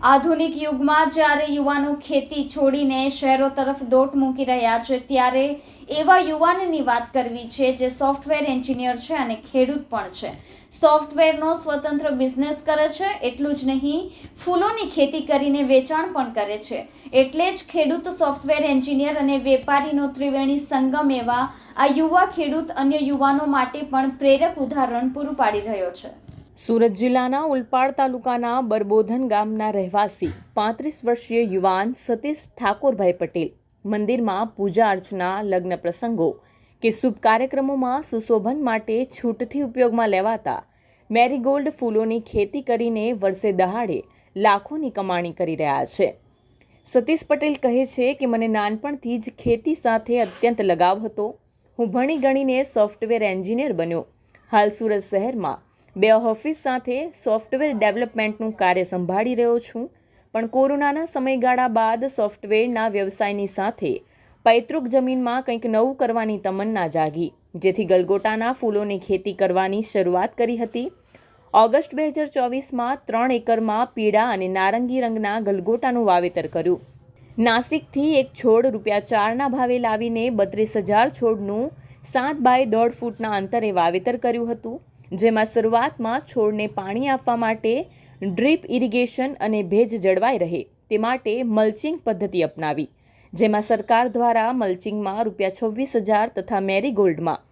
આધુનિક યુગમાં જ્યારે યુવાનો ખેતી છોડીને શહેરો તરફ દોટ મૂકી રહ્યા છે, ત્યારે એવા યુવાનની વાત કરવી છે જે સોફ્ટવેર એન્જિનિયર છે અને ખેડૂત પણ છે. સોફ્ટવેરનો સ્વતંત્ર બિઝનેસ કરે છે, એટલું જ નહીં, ફૂલોની ખેતી કરીને વેચાણ પણ કરે છે. એટલે જ ખેડૂત સોફ્ટવેર એન્જિનિયર અને વેપારીનો ત્રિવેણી સંગમ એવા આ યુવા ખેડૂત અન્ય યુવાનો માટે પણ પ્રેરક ઉદાહરણ પૂરું પાડી રહ્યો છે. સુરત જિલ્લાના ઉલપાડ તાલુકાના બરબોધન ગામના રહેવાસી પાંત્રીસ વર્ષીય યુવાન સતીશ ઠાકોરભાઈ પટેલ મંદિરમાં પૂજા અર્ચના લગ્ન પ્રસંગો કે શુભ કાર્યક્રમોમાં સુશોભન માટે છૂટથી ઉપયોગમાં લેવાતા મેરીગોલ્ડ ફૂલોની ખેતી કરીને વર્ષે દહાડે લાખોની કમાણી કરી રહ્યા છે. સતીશ પટેલ કહે છે કે, મને નાનપણથી જ ખેતી સાથે અત્યંત લગાવ હતો. હું ભણી ગણીને સોફ્ટવેર એન્જિનિયર બન્યો. હાલ સુરત શહેરમાં બે ઓફિસ સાથે સોફ્ટવેર ડેવલપમેન્ટનું કાર્ય સંભાળી રહ્યો છું. પણ કોરોનાના સમયગાળા બાદ સોફ્ટવેરના વ્યવસાયની સાથે પૈતૃક જમીનમાં કંઈક નવું કરવાની તમન્ના જાગી, જેથી ગલગોટાના ફૂલોની ખેતી કરવાની શરૂઆત કરી હતી. ઓગસ્ટ બે હજાર ચોવીસમાં ત્રણ એકરમાં પીળા અને નારંગી રંગના ગલગોટાનું વાવેતર કર્યું. નાસિકથી એક છોડ રૂપિયા ચારના ભાવે લાવીને બત્રીસ હજાર છોડનું સાત બાય દોઢ ફૂટના અંતરે વાવેતર કર્યું હતું. જેમાં શરૂઆતમાં છોડને પાણી આપવા માટે ડ્રીપ ઇરિગેશન અને ભેજ જળવાઈ રહે તે માટે મલ્ચિંગ પદ્ધતિ અપનાવી. જેમાં સરકાર દ્વારા મલ્ચિંગમાં રૂપિયા છવ્વીસ હજાર તથા મેરીગોલ્ડમાં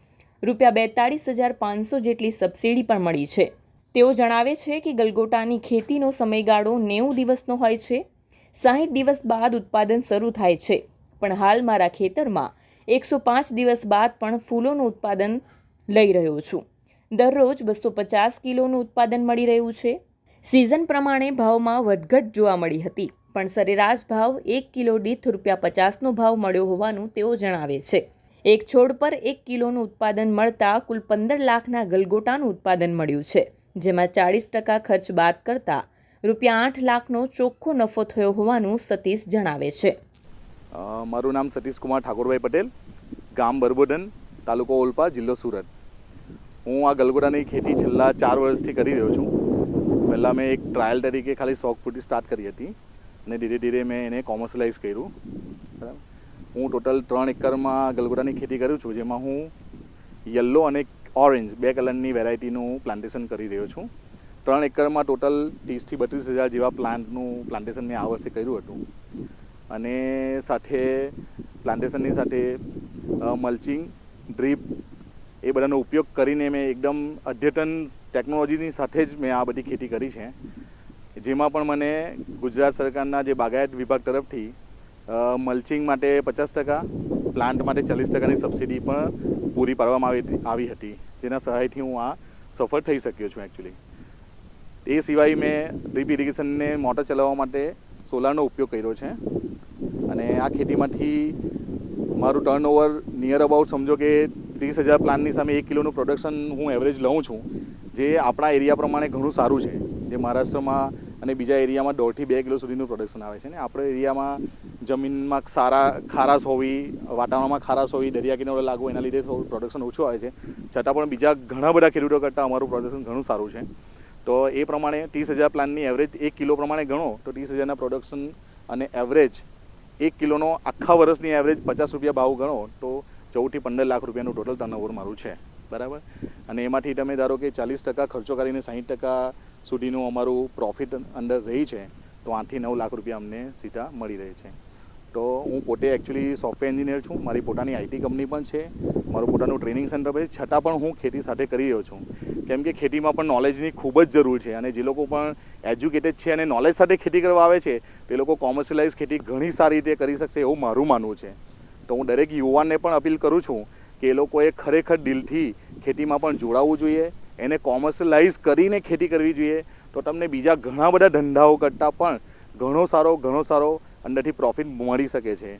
રૂપિયા બેતાળીસ હજાર પાંચસો જેટલી સબસિડી પણ મળી છે. તેઓ જણાવે છે કે ગલગોટાની ખેતીનો સમયગાળો નેવું દિવસનો હોય છે. સાહીઠ દિવસ બાદ ઉત્પાદન શરૂ થાય છે. પણ હાલ મારા ખેતરમાં એકસો પાંચ દિવસ બાદ પણ ફૂલોનું ઉત્પાદન લઈ રહ્યો છું. દરરોજ બસો પચાસ કિલોનું ઉત્પાદન મળી રહ્યું છે. સિઝન પ્રમાણે ભાવમાં વધઘટ જોવા મળી હતી, પણ સરેરાશ ભાવ એક કિલો દીઠ રૂપિયા પચાસનો ભાવ મળ્યો હોવાનું તેઓ જણાવે છે. એક છોડ પર એક કિલોનું ઉત્પાદન મળતા કુલ પંદર લાખના ગલગોટાનું ઉત્પાદન મળ્યું છે, જેમાં ચાળીસ ટકા ખર્ચ બાદ કરતાં રૂપિયા આઠ લાખનો ચોખ્ખો નફો થયો હોવાનું સતીશ જણાવે છે. મારું નામ સતીશ કુમાર ઠાકોરભાઈ પટેલ, ગામ બરબોડન, તાલુકો ઓલપા, જિલ્લો સુરત. હું આ ગલગોડાની ખેતી છેલ્લા ચાર વર્ષથી કરી રહ્યો છું. પહેલાં મેં એક ટ્રાયલ તરીકે ખાલી શોખ પૂરતી સ્ટાર્ટ કરી હતી અને ધીરે ધીરે મેં એને કોમર્શિયલાઇઝ કર્યું. બરાબર? હું ટોટલ ત્રણ એકરમાં ગલગોડાની ખેતી કરું છું, જેમાં હું યલો અને ઓરેન્જ બે કલરની વેરાયટીનું પ્લાન્ટેશન કરી રહ્યો છું. ત્રણ એકરમાં ટોટલ ત્રીસથી બત્રીસ હજાર જેવા પ્લાન્ટનું પ્લાન્ટેશન મેં આ વર્ષે કર્યું હતું. અને સાથે પ્લાન્ટેશનની સાથે મલ્ચિંગ ડ્રીપ એ બધાનો ઉપયોગ કરીને મેં એકદમ અદ્યતન ટેકનોલોજીની સાથે જ મેં આ બધી ખેતી કરી છે. જેમાં પણ મને ગુજરાત સરકારના જે બાગાયત વિભાગ તરફથી મલ્ચિંગ માટે પચાસ ટકા પ્લાન્ટ માટે ચાલીસ ટકાની સબસિડી પણ પૂરી પાડવામાં આવી હતી જેના સહાયથી હું આ સફળ થઈ શક્યો છું એકચ્યુઅલી એ સિવાય મેં ડ્રીપ ઇરિગેશનને મોટર ચલાવવા માટે સોલારનો ઉપયોગ કર્યો છે. અને આ ખેતીમાંથી મારું ટર્નઓવર નિયર અબાઉટ સમજો કે ત્રીસ હજાર પ્લાનની સામે એક કિલોનું પ્રોડક્શન હું એવરેજ લઉં છું. જે આપણા એરિયા પ્રમાણે ઘણું સારું છે. જે મહારાષ્ટ્રમાં અને બીજા એરિયામાં દોઢથી બે કિલો સુધીનું પ્રોડક્શન આવે છે ને. આપણે એરિયામાં જમીનમાં સારા ખારાશ હોવી, વાતાવરણમાં ખારાશ હોવી, દરિયા કિનારો લાગવું, એના લીધે થોડું પ્રોડક્શન ઓછું આવે છે. છતાં પણ બીજા ઘણા બધા ખેડૂતો કરતાં અમારું પ્રોડક્શન ઘણું સારું છે. તો એ પ્રમાણે ત્રીસ હજાર પ્લાનની એવરેજ એક કિલો પ્રમાણે ગણો, તો ત્રીસ હજારના પ્રોડક્શન અને એવરેજ એક કિલોનો આખા વર્ષની એવરેજ પચાસ રૂપિયા ભાવ ગણો, તો ચૌદથી પંદર લાખ રૂપિયાનું ટોટલ ટર્નઓવર મારું છે. બરાબર? અને એમાંથી તમે ધારો કે ચાલીસ ટકા ખર્ચો કરીને સાહીઠ ટકા સુધીનું અમારું પ્રોફિટ અંદર રહી છે, તો આઠથી નવ લાખ રૂપિયા અમને સીધા મળી રહે છે. તો હું પોતે એકચ્યુઅલી સોફ્ટવેર એન્જિનિયર છું, મારી પોતાની આઈટી કંપની પણ છે, મારું પોતાનું ટ્રેનિંગ સેન્ટર પણ છતાં પણ હું ખેતી સાથે કરી રહ્યો છું. કેમ કે ખેતીમાં પણ નોલેજની ખૂબ જ જરૂર છે અને જે લોકો પણ એજ્યુકેટેડ છે અને નોલેજ સાથે ખેતી કરવા આવે છે, તે લોકો કોમર્શિયલાઇઝ ખેતી ઘણી સારી રીતે કરી શકશે એવું મારું માનવું છે. તો હું દરેક યુવાનને પણ અપીલ કરું છું કે એ લોકોએ ખરેખર દિલથી ખેતીમાં પણ જોડાવવું જોઈએ, એને કોમર્શિયલાઇઝ કરીને ખેતી કરવી જોઈએ. તો તમને બીજા ઘણા બધા ધંધાઓ કરતાં પણ ઘણો સારો ઘણો સારો અંદરથી પ્રોફિટ મળી શકે છે.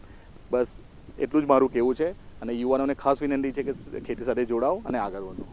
બસ, એટલું જ મારું કહેવું છે. અને યુવાનોને ખાસ વિનંતી છે કે ખેતી સાથે જોડાઓ અને આગળ વધો.